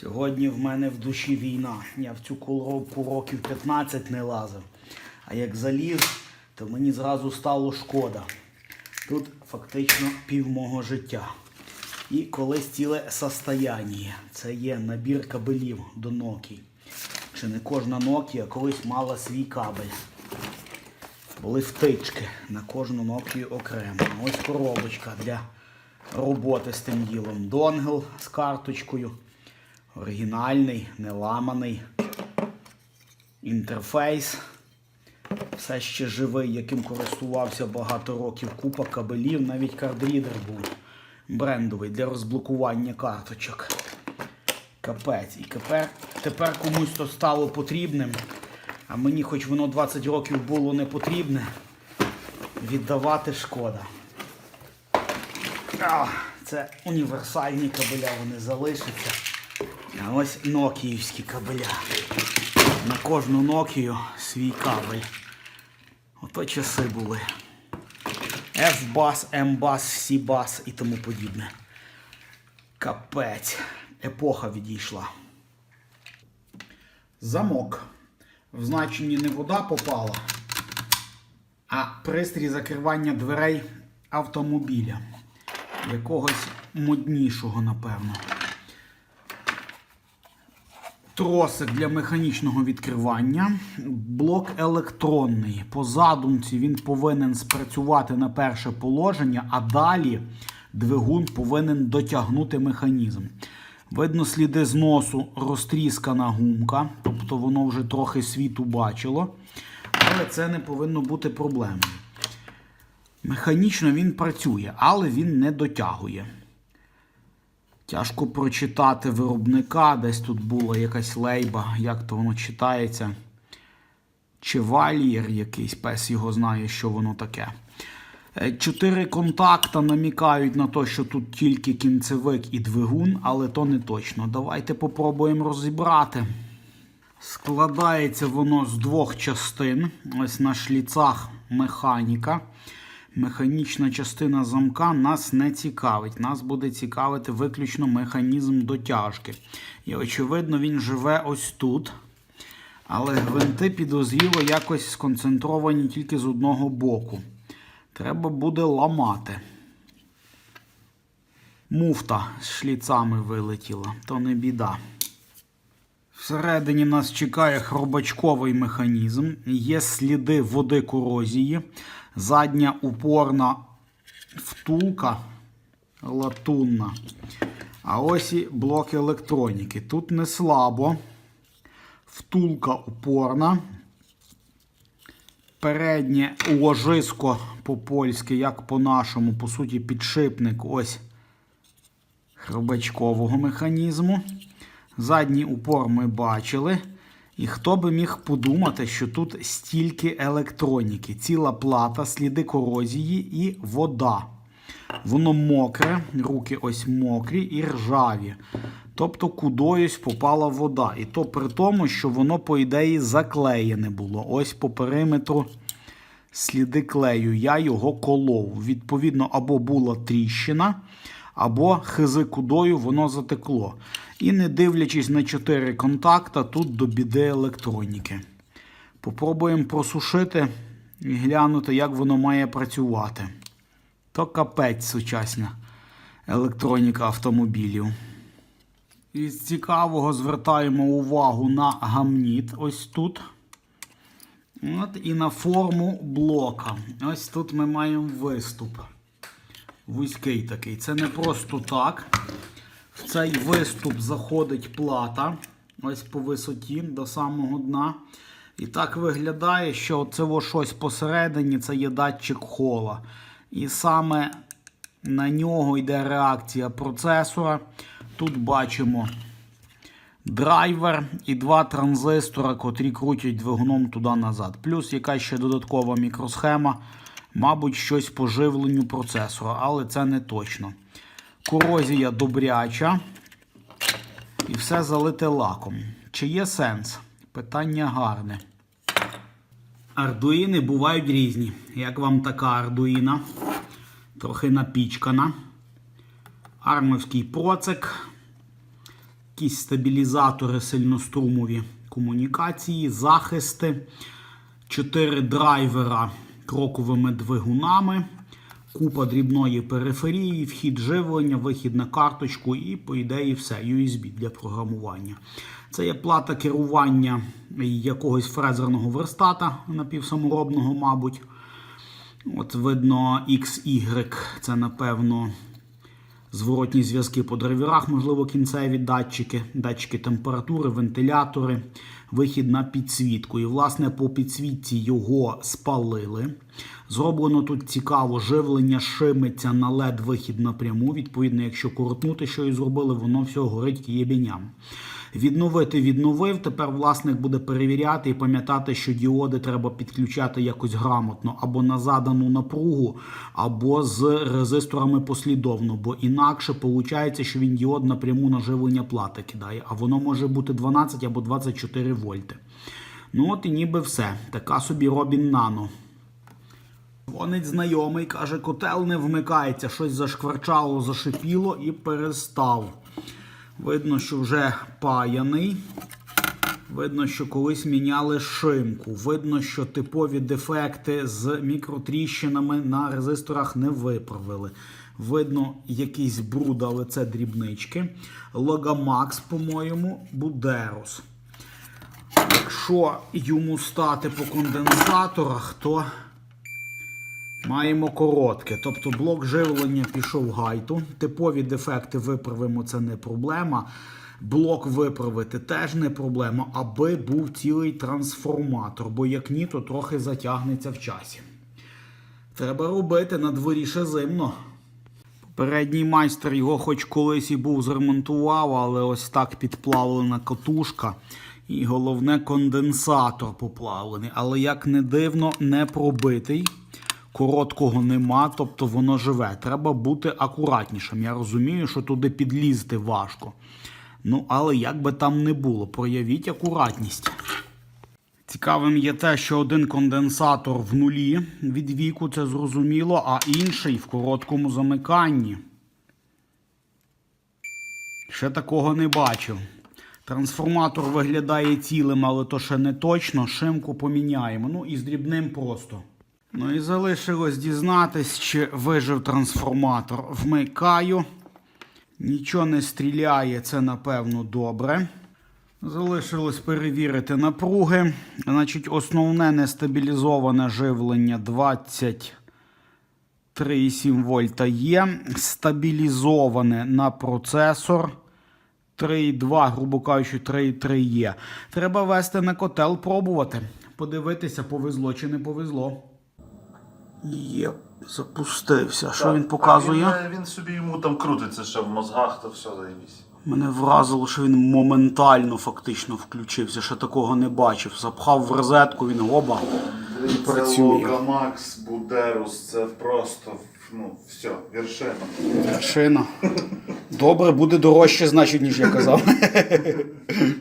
Сьогодні в мене в душі війна. Я в цю коробку років 15 не лазив. А як заліз, то мені зразу стало шкода. Тут фактично пів мого життя. І колись ціле состояння. Це є набір кабелів до Nokia. Чи не кожна Nokia колись мала свій кабель. Були втички на кожну Nokia окремо. Ось коробочка для роботи з тим ділом. Донгл з карточкою. Оригінальний, не ламаний. Інтерфейс. Все ще живий, яким користувався багато років. Купа кабелів, навіть кардрідер був брендовий для розблокування карточок. Капець. І тепер, тепер комусь то стало потрібним. А мені, хоч воно 20 років було не потрібне, віддавати шкода. Це універсальні кабеля, вони залишаться. А ось нокіївські кабеля. На кожну Nokia свій кабель. Ото часи були. F-бас, M-бас, C-бас і тому подібне. Капець. Епоха відійшла. Замок. В значенні не вода попала, а пристрій закривання дверей автомобіля. Якогось моднішого, напевно. Тросик для механічного відкривання. Блок електронний. По задумці він повинен спрацювати на перше положення, а далі двигун повинен дотягнути механізм. Видно сліди зносу, розтріскана гумка, тобто воно вже трохи світу бачило. Але це не повинно бути проблемою. Механічно він працює, але він не дотягує. Тяжко прочитати виробника, десь тут була якась лейба, як то воно читається. Чи валір якийсь, пес його знає, що воно таке. Е, Чотири контакта намікають на те, що тут тільки кінцевик і двигун, але то не точно. Давайте попробуємо розібрати. Складається воно з двох частин. Ось на шліцах механіка. Механічна частина замка нас не цікавить. Нас буде цікавити виключно механізм дотяжки. І, очевидно, він живе ось тут. Але гвинти підозріло якось сконцентровані тільки з одного боку. Треба буде ламати. Муфта з шліцами вилетіла, то не біда. Всередині нас чекає хробачковий механізм, є сліди води корозії, задня упорна втулка латунна. А ось і блок електроніки. Тут не слабо. Втулка упорна. Переднє ложиско по-польськи, як по-нашому, по суті, підшипник ось хробачкового механізму. Задній упор ми бачили. І хто би міг подумати, що тут стільки електроніки, ціла плата, сліди корозії і вода. Воно мокре, руки ось мокрі і ржаві. Тобто кудоюсь попала вода. І то при тому, що воно, по ідеї, заклеєне було. Ось по периметру сліди клею. Я його колов. Відповідно, або була тріщина, або хизи кудою воно затекло. І не дивлячись на 4 контакта, тут до біди електроніки. Попробуємо просушити і глянути, як воно має працювати. То капець сучасна електроніка автомобілів. Із цікавого звертаємо увагу на гамніт ось тут. От, І на форму блока. Ось тут ми маємо виступ. Вузький такий. Це не просто так. Цей виступ заходить плата. Ось по висоті до самого дна. І так виглядає, що це щось посередині це є датчик хола. І саме на нього йде реакція процесора. Тут бачимо драйвер і два транзистора, котрі крутять двигуном туди-назад. Плюс якась ще додаткова мікросхема, мабуть, щось по живленню процесора, але це не точно. Корозія добряча. І все залите лаком. Чи є сенс? Питання гарне. Ардуїни бувають різні. Як вам така ардуїна? Трохи напічкана. Армовський процик. якісь стабілізатори сильнострумові комунікації, захисти, 4 драйвера кроковими двигунами, купа дрібної периферії, вхід живлення, вихід на карточку і, по ідеї, все. USB для програмування. Це є плата керування якогось фрезерного верстата напівсаморобного, мабуть. От видно XY, це напевно зворотні зв'язки по драйверах, можливо, кінцеві датчики, датчики температури, вентилятори, вихід на підсвітку. І, власне, по підсвітці його спалили. Зроблено тут цікаво, живлення шимиться на LED вихід напряму. Відповідно, якщо коротнути, що і зробили, воно все горить єбеням. Відновити відновив. Тепер власник буде перевіряти і пам'ятати, що діоди треба підключати якось грамотно або на задану напругу, або з резисторами послідовно. Бо інакше виходить, що він діод напряму на живлення плати кидає, а воно може бути 12 або 24 вольти. Ну от і ніби все. Така собі Робін Нано. Дзвонить знайомий, каже, котел не вмикається, щось зашкварчало, зашипіло і перестав. Видно, що вже паяний. Видно, що колись міняли шимку. Видно, що типові дефекти з мікротріщинами на резисторах не виправили. Видно, якийсь бруд, але це дрібнички. Логамакс, по-моєму, Будерус. Якщо йому стати по конденсаторах, то Маємо коротке, тобто блок живлення пішов гайту. Типові дефекти виправимо, це не проблема. Блок виправити теж не проблема, аби був цілий трансформатор, бо як ні, то трохи затягнеться в часі. Треба робити на дворі ще зимно. Попередній майстер його хоч колись і був зремонтував, але ось так підплавлена катушка. І головне конденсатор поплавлений. Але як не дивно, не пробитий. Короткого нема, тобто воно живе. Треба бути акуратнішим. Я розумію, що туди підлізти важко. Ну, але як би там не було, проявіть акуратність. Цікавим є те, що один конденсатор в нулі від віку, це зрозуміло, а інший в короткому замиканні. Ще такого не бачив. Трансформатор виглядає цілим, але то ще не точно. Шимку поміняємо. Ну і з дрібним просто. Ну і залишилось дізнатись, чи вижив трансформатор. Вмикаю. Нічого не стріляє, це напевно добре. Залишилось перевірити напруги. Значить, основне нестабілізоване живлення 23,7 вольта є. Стабілізоване на процесор 3,2, грубо кажучи, 3,3 є. Треба вести на котел, пробувати. Подивитися, повезло чи не повезло. Є, запустився. Що він показує? Він, він собі йому там крутиться ще в мозгах, то все заєбісь. Мене вразило, що він моментально фактично включився. Ще такого не бачив. Запхав в розетку, він оба. І Це працює. Логамакс, Будерус, це просто ну, все, вершина. Вершина. Добре, буде дорожче, значить, ніж я казав.